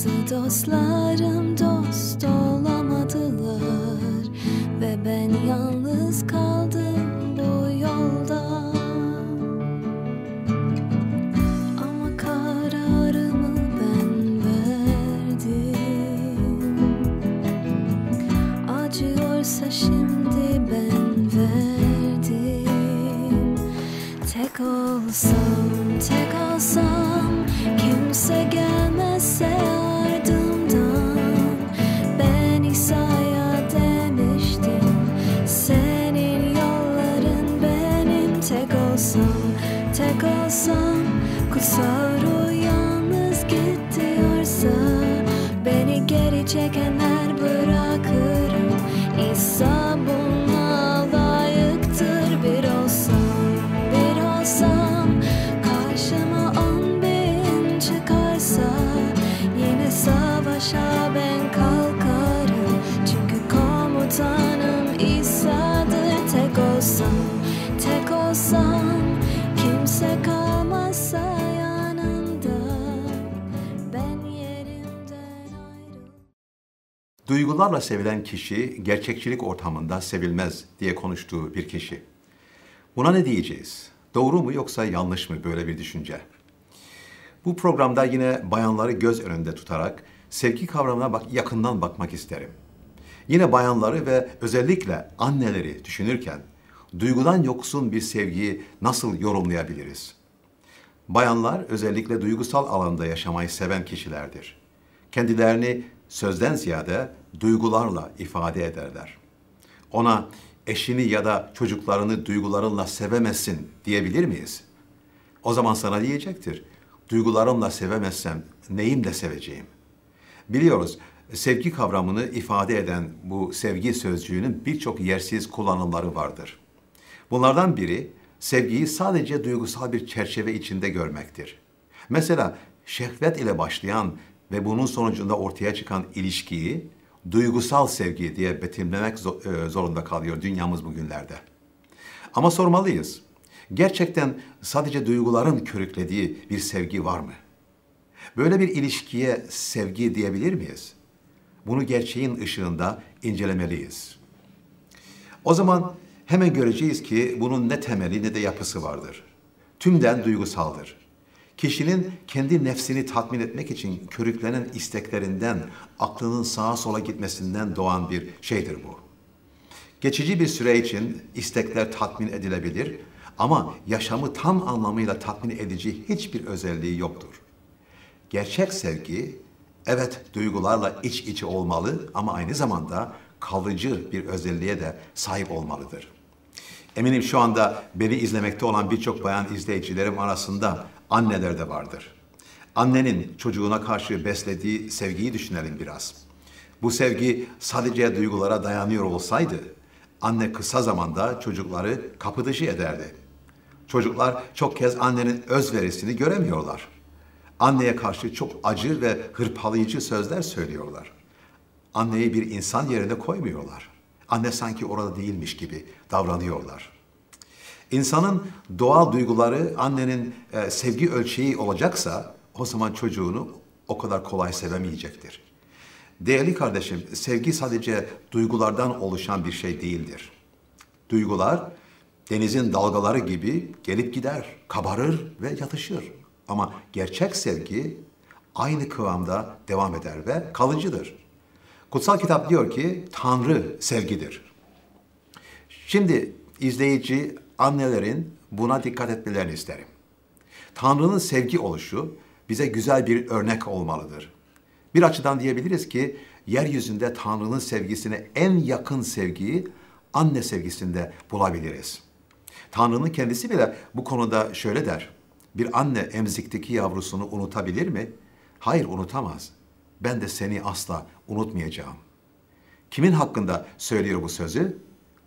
Bazı dostlarım dost olamadılar Ve ben yalnız kaldım Duygularla sevilen kişi gerçekçilik ortamında sevilmez diye konuştuğu bir kişi. Buna ne diyeceğiz? Doğru mu yoksa yanlış mı böyle bir düşünce? Bu programda yine bayanları göz önünde tutarak sevgi kavramına bak yakından bakmak isterim. Yine bayanları ve özellikle anneleri düşünürken duygudan yoksun bir sevgiyi nasıl yorumlayabiliriz? Bayanlar özellikle duygusal alanda yaşamayı seven kişilerdir. Kendilerini sözden ziyade duygularla ifade ederler. Ona eşini ya da çocuklarını duygularınla sevemezsin diyebilir miyiz? O zaman sana diyecektir. Duygularımla sevemezsem neyim de seveceğim? Biliyoruz sevgi kavramını ifade eden bu sevgi sözcüğünün birçok yersiz kullanımları vardır. Bunlardan biri sevgiyi sadece duygusal bir çerçeve içinde görmektir. Mesela şehvet ile başlayan ve bunun sonucunda ortaya çıkan ilişkiyi duygusal sevgi diye betimlemek e, zorunda kalıyor dünyamız bugünlerde. Ama sormalıyız. Gerçekten sadece duyguların körüklediği bir sevgi var mı? Böyle bir ilişkiye sevgi diyebilir miyiz? Bunu gerçeğin ışığında incelemeliyiz. O zaman hemen göreceğiz ki bunun ne temeli ne de yapısı vardır. Tümden duygusaldır. Kişinin kendi nefsini tatmin etmek için körüklenen isteklerinden, aklının sağa sola gitmesinden doğan bir şeydir bu. Geçici bir süre için istekler tatmin edilebilir ama yaşamı tam anlamıyla tatmin edici hiçbir özelliği yoktur. Gerçek sevgi evet duygularla iç içe olmalı ama aynı zamanda kalıcı bir özelliğe de sahip olmalıdır. Eminim şu anda beni izlemekte olan birçok bayan izleyicilerim arasında anneler de vardır. Annenin çocuğuna karşı beslediği sevgiyi düşünelim biraz. Bu sevgi sadece duygulara dayanıyor olsaydı anne kısa zamanda çocukları kapı dışı ederdi. Çocuklar çok kez annenin özverisini göremiyorlar. Anneye karşı çok acı ve hırpalayıcı sözler söylüyorlar. Anneyi bir insan yerine koymuyorlar. Anne sanki orada değilmiş gibi davranıyorlar. İnsanın doğal duyguları annenin e, sevgi ölçeği olacaksa o zaman çocuğunu o kadar kolay sevemeyecektir. Değerli kardeşim, sevgi sadece duygulardan oluşan bir şey değildir. Duygular denizin dalgaları gibi gelip gider, kabarır ve yatışır. Ama gerçek sevgi aynı kıvamda devam eder ve kalıcıdır. Kutsal kitap diyor ki Tanrı sevgidir. Şimdi izleyici annelerin buna dikkat etmelerini isterim. Tanrı'nın sevgi oluşu bize güzel bir örnek olmalıdır. Bir açıdan diyebiliriz ki yeryüzünde Tanrı'nın sevgisine en yakın sevgiyi anne sevgisinde bulabiliriz. Tanrı'nın kendisi bile bu konuda şöyle der. Bir anne emzikteki yavrusunu unutabilir mi? Hayır unutamaz. Ben de seni asla unutmayacağım. Kimin hakkında söylüyor bu sözü?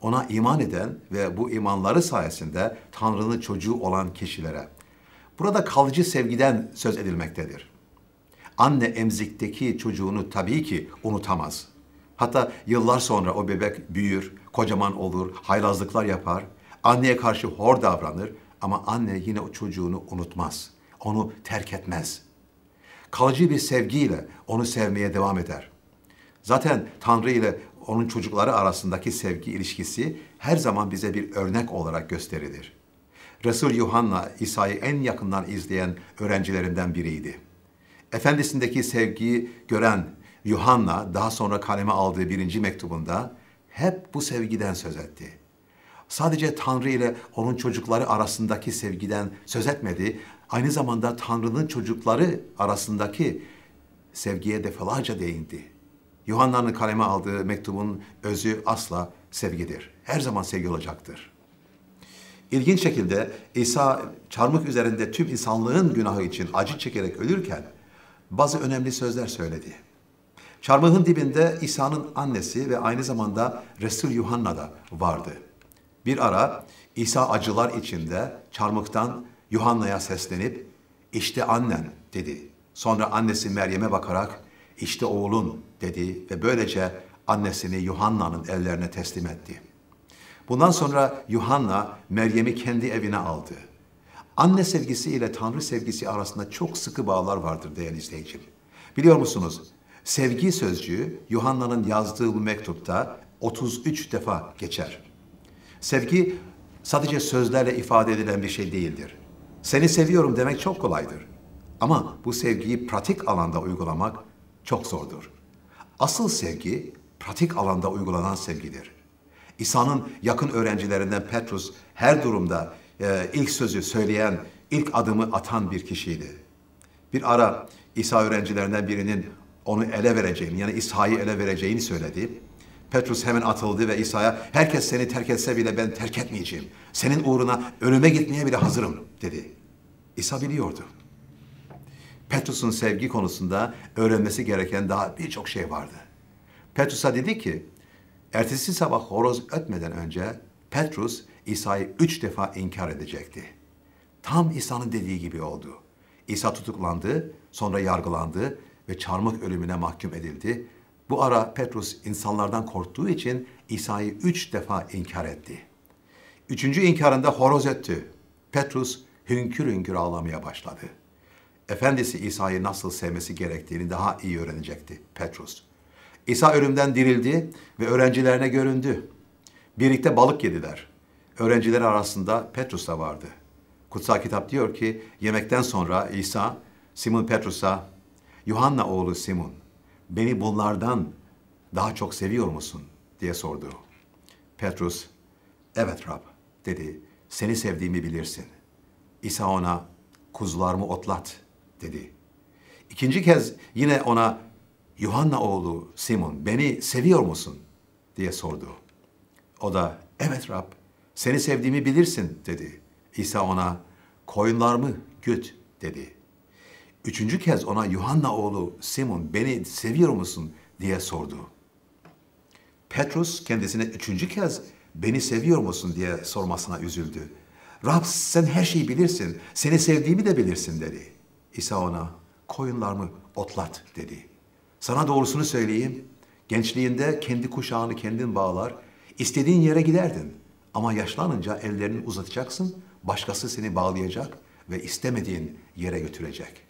Ona iman eden ve bu imanları sayesinde Tanrı'nın çocuğu olan kişilere. Burada kalıcı sevgiden söz edilmektedir. Anne emzikteki çocuğunu tabii ki unutamaz. Hatta yıllar sonra o bebek büyür, kocaman olur, haylazlıklar yapar. Anneye karşı hor davranır ama anne yine o çocuğunu unutmaz. Onu terk etmez. Kalıcı bir sevgiyle onu sevmeye devam eder. Zaten Tanrı ile onun çocukları arasındaki sevgi ilişkisi her zaman bize bir örnek olarak gösterilir. Resul Yuhanna İsa'yı en yakından izleyen öğrencilerinden biriydi. Efendisindeki sevgiyi gören Yuhanna daha sonra kaleme aldığı birinci mektubunda hep bu sevgiden söz etti. Sadece Tanrı ile onun çocukları arasındaki sevgiden söz etmedi, aynı zamanda Tanrı'nın çocukları arasındaki sevgiye defalarca değindi. Yuhanna'nın kaleme aldığı mektubun özü asla sevgidir. Her zaman sevgi olacaktır. İlginç şekilde İsa çarmık üzerinde tüm insanlığın günahı için acı çekerek ölürken bazı önemli sözler söyledi. Çarmıhın dibinde İsa'nın annesi ve aynı zamanda Resul Yuhanna da vardı. Bir ara İsa acılar içinde çarmıktan Yuhanna'ya seslenip işte annen dedi. Sonra annesi Meryem'e bakarak işte oğlun dedi ve böylece annesini Yuhanna'nın ellerine teslim etti. Bundan sonra Yuhanna Meryem'i kendi evine aldı. Anne sevgisi ile Tanrı sevgisi arasında çok sıkı bağlar vardır değerli izleyicim. Biliyor musunuz? Sevgi sözcüğü Yuhanna'nın yazdığı bu mektupta 33 defa geçer. Sevgi sadece sözlerle ifade edilen bir şey değildir. Seni seviyorum demek çok kolaydır. Ama bu sevgiyi pratik alanda uygulamak çok zordur. Asıl sevgi pratik alanda uygulanan sevgidir. İsa'nın yakın öğrencilerinden Petrus her durumda e, ilk sözü söyleyen, ilk adımı atan bir kişiydi. Bir ara İsa öğrencilerinden birinin onu ele vereceğini yani İsa'yı ele vereceğini söyledi. Petrus hemen atıldı ve İsa'ya herkes seni terk etse bile ben terk etmeyeceğim. Senin uğruna ölüme gitmeye bile hazırım dedi. İsa biliyordu. Petrus'un sevgi konusunda öğrenmesi gereken daha birçok şey vardı. Petrus'a dedi ki, ertesi sabah horoz ötmeden önce Petrus İsa'yı üç defa inkar edecekti. Tam İsa'nın dediği gibi oldu. İsa tutuklandı, sonra yargılandı ve çarmıh ölümüne mahkum edildi. Bu ara Petrus insanlardan korktuğu için İsa'yı üç defa inkar etti. Üçüncü inkarında horoz öttü. Petrus hünkür hünkür ağlamaya başladı. Efendisi İsa'yı nasıl sevmesi gerektiğini daha iyi öğrenecekti Petrus. İsa ölümden dirildi ve öğrencilerine göründü. Birlikte balık yediler. Öğrenciler arasında Petrus da vardı. Kutsal kitap diyor ki yemekten sonra İsa Simon Petrus'a Yuhanna oğlu Simon beni bunlardan daha çok seviyor musun diye sordu. Petrus evet Rab dedi seni sevdiğimi bilirsin. İsa ona kuzularımı otlat dedi. İkinci kez yine ona Yuhanna oğlu Simon beni seviyor musun diye sordu. O da evet Rab seni sevdiğimi bilirsin dedi. İsa ona koyunlarımı güt dedi. Üçüncü kez ona Yuhanna oğlu Simon beni seviyor musun diye sordu. Petrus kendisine üçüncü kez beni seviyor musun diye sormasına üzüldü. Rab sen her şeyi bilirsin, seni sevdiğimi de bilirsin dedi. İsa ona koyunlarımı otlat dedi. Sana doğrusunu söyleyeyim, gençliğinde kendi kuşağını kendin bağlar, istediğin yere giderdin. Ama yaşlanınca ellerini uzatacaksın, başkası seni bağlayacak ve istemediğin yere götürecek.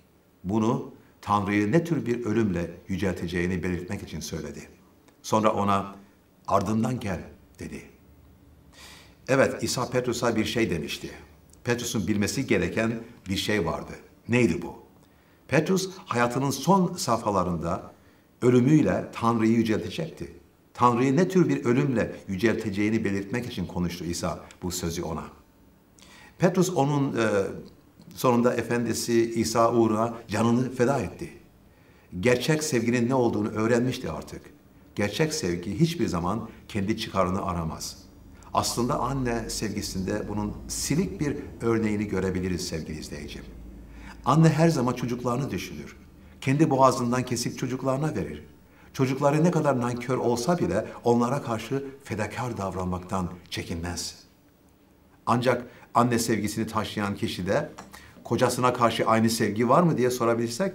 Bunu Tanrı'yı ne tür bir ölümle yücelteceğini belirtmek için söyledi. Sonra ona ardından gel dedi. Evet İsa Petrus'a bir şey demişti. Petrus'un bilmesi gereken bir şey vardı. Neydi bu? Petrus hayatının son safhalarında ölümüyle Tanrı'yı yüceltecekti. Tanrı'yı ne tür bir ölümle yücelteceğini belirtmek için konuştu İsa bu sözü ona. Petrus onun e, sonunda efendisi İsa uğruna canını feda etti. Gerçek sevginin ne olduğunu öğrenmişti artık. Gerçek sevgi hiçbir zaman kendi çıkarını aramaz. Aslında anne sevgisinde bunun silik bir örneğini görebiliriz sevgili izleyicim. Anne her zaman çocuklarını düşünür. Kendi boğazından kesip çocuklarına verir. Çocukları ne kadar nankör olsa bile onlara karşı fedakar davranmaktan çekinmez. Ancak anne sevgisini taşıyan kişi de kocasına karşı aynı sevgi var mı diye sorabilirsek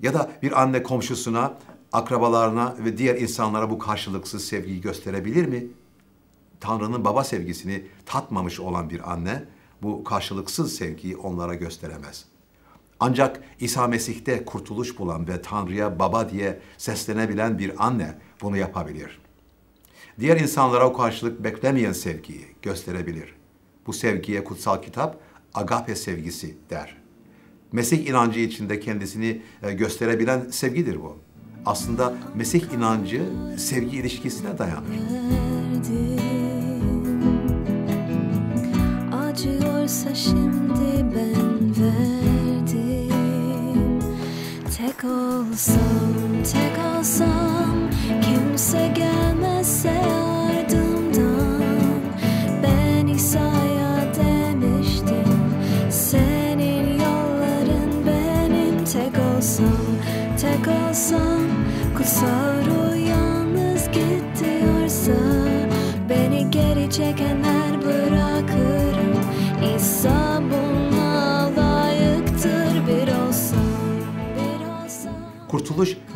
ya da bir anne komşusuna akrabalarına ve diğer insanlara bu karşılıksız sevgiyi gösterebilir mi? Tanrı'nın baba sevgisini tatmamış olan bir anne bu karşılıksız sevgiyi onlara gösteremez. Ancak İsa Mesih'te kurtuluş bulan ve Tanrı'ya baba diye seslenebilen bir anne bunu yapabilir. Diğer insanlara o karşılık beklemeyen sevgiyi gösterebilir. Bu sevgiye kutsal kitap agape sevgisi der. Mesih inancı içinde kendisini e, gösterebilen sevgidir bu. Aslında Mesih inancı sevgi ilişkisine dayanır. Acıyorsa şimdi Tek olsam, tek olsam Kimse gelmezse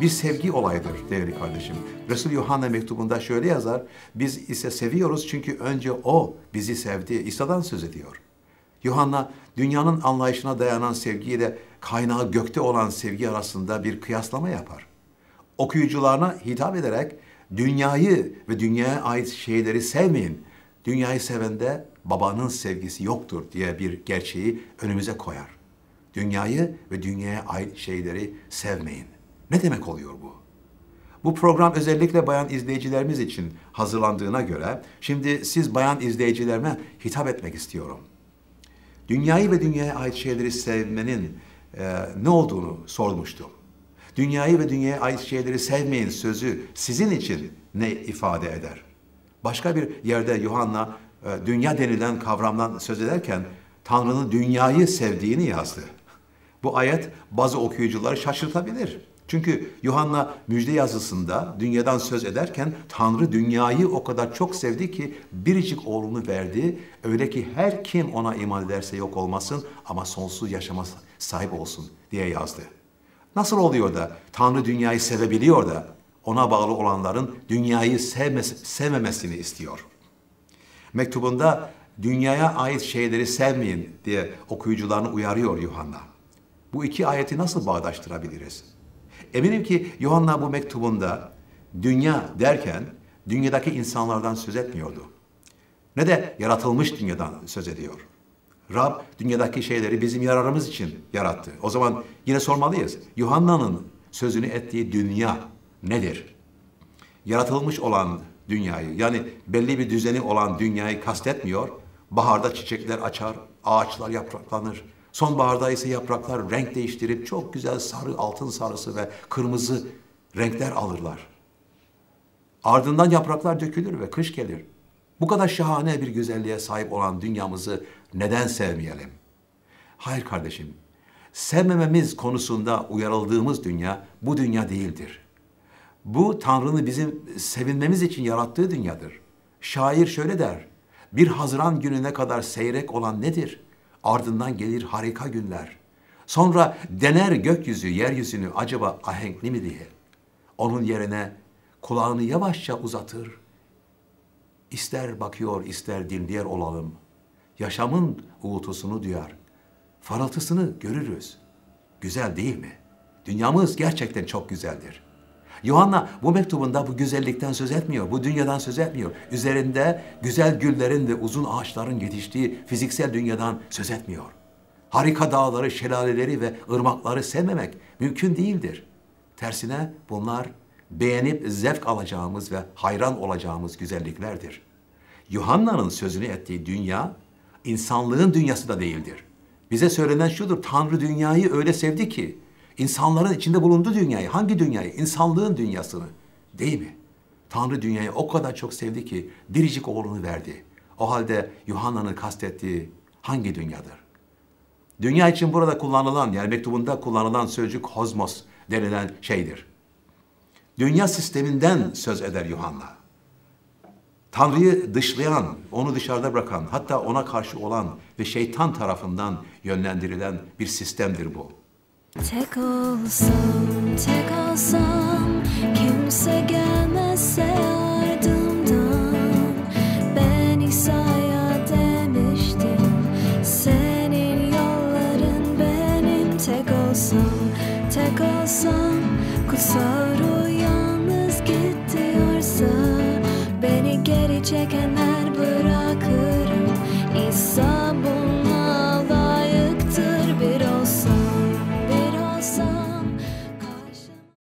bir sevgi olayıdır değerli kardeşim. Resul Yuhanna mektubunda şöyle yazar. Biz ise seviyoruz çünkü önce O bizi sevdi. İsa'dan söz ediyor. Yuhanna dünyanın anlayışına dayanan sevgiyle kaynağı gökte olan sevgi arasında bir kıyaslama yapar. Okuyucularına hitap ederek dünyayı ve dünyaya ait şeyleri sevmeyin. Dünyayı sevende babanın sevgisi yoktur diye bir gerçeği önümüze koyar. Dünyayı ve dünyaya ait şeyleri sevmeyin. Ne demek oluyor bu? Bu program özellikle bayan izleyicilerimiz için hazırlandığına göre şimdi siz bayan izleyicilerime hitap etmek istiyorum. Dünyayı ve dünyaya ait şeyleri sevmenin e, ne olduğunu sormuştum. Dünyayı ve dünyaya ait şeyleri sevmeyin sözü sizin için ne ifade eder? Başka bir yerde Yuhanna e, dünya denilen kavramdan söz ederken Tanrı'nın dünyayı sevdiğini yazdı. Bu ayet bazı okuyucuları şaşırtabilir. Çünkü Yuhanna müjde yazısında dünyadan söz ederken Tanrı dünyayı o kadar çok sevdi ki biricik oğlunu verdi. Öyle ki her kim ona iman ederse yok olmasın ama sonsuz yaşama sahip olsun diye yazdı. Nasıl oluyor da Tanrı dünyayı sevebiliyor da ona bağlı olanların dünyayı sevmesi, sevmemesini istiyor? Mektubunda dünyaya ait şeyleri sevmeyin diye okuyucularını uyarıyor Yuhanna. Bu iki ayeti nasıl bağdaştırabiliriz? Eminim ki Yuhanna bu mektubunda dünya derken dünyadaki insanlardan söz etmiyordu. Ne de yaratılmış dünyadan söz ediyor. Rab dünyadaki şeyleri bizim yararımız için yarattı. O zaman yine sormalıyız. Yuhanna'nın sözünü ettiği dünya nedir? Yaratılmış olan dünyayı yani belli bir düzeni olan dünyayı kastetmiyor. Baharda çiçekler açar, ağaçlar yapraklanır. Sonbaharda ise yapraklar renk değiştirip çok güzel sarı, altın sarısı ve kırmızı renkler alırlar. Ardından yapraklar dökülür ve kış gelir. Bu kadar şahane bir güzelliğe sahip olan dünyamızı neden sevmeyelim? Hayır kardeşim, sevmememiz konusunda uyarıldığımız dünya bu dünya değildir. Bu Tanrı'nın bizim sevinmemiz için yarattığı dünyadır. Şair şöyle der, bir Haziran gününe kadar seyrek olan nedir? Ardından gelir harika günler. Sonra dener gökyüzü, yeryüzünü acaba ahenkli mi diye. Onun yerine kulağını yavaşça uzatır. İster bakıyor, ister dinleyer olalım. Yaşamın uğultusunu duyar. Faraltısını görürüz. Güzel değil mi? Dünyamız gerçekten çok güzeldir. Yuhanna bu mektubunda bu güzellikten söz etmiyor, bu dünyadan söz etmiyor. Üzerinde güzel güllerin ve uzun ağaçların yetiştiği fiziksel dünyadan söz etmiyor. Harika dağları, şelaleleri ve ırmakları sevmemek mümkün değildir. Tersine bunlar beğenip zevk alacağımız ve hayran olacağımız güzelliklerdir. Yuhanna'nın sözünü ettiği dünya, insanlığın dünyası da değildir. Bize söylenen şudur, Tanrı dünyayı öyle sevdi ki, insanların içinde bulunduğu dünyayı, hangi dünyayı? İnsanlığın dünyasını, değil mi? Tanrı dünyayı o kadar çok sevdi ki, biricik oğlunu verdi. O halde Yuhanna'nın kastettiği hangi dünyadır? Dünya için burada kullanılan, yani mektubunda kullanılan sözcük kozmos denilen şeydir. Dünya sisteminden söz eder Yuhanna. Tanrı'yı dışlayan, onu dışarıda bırakan, hatta ona karşı olan ve şeytan tarafından yönlendirilen bir sistemdir bu. Tek olsam, tek olsam kimse gelmezse ardımdan Ben İsa'ya demiştim Senin yolların benim. Tek olsam Tek olsam kutsal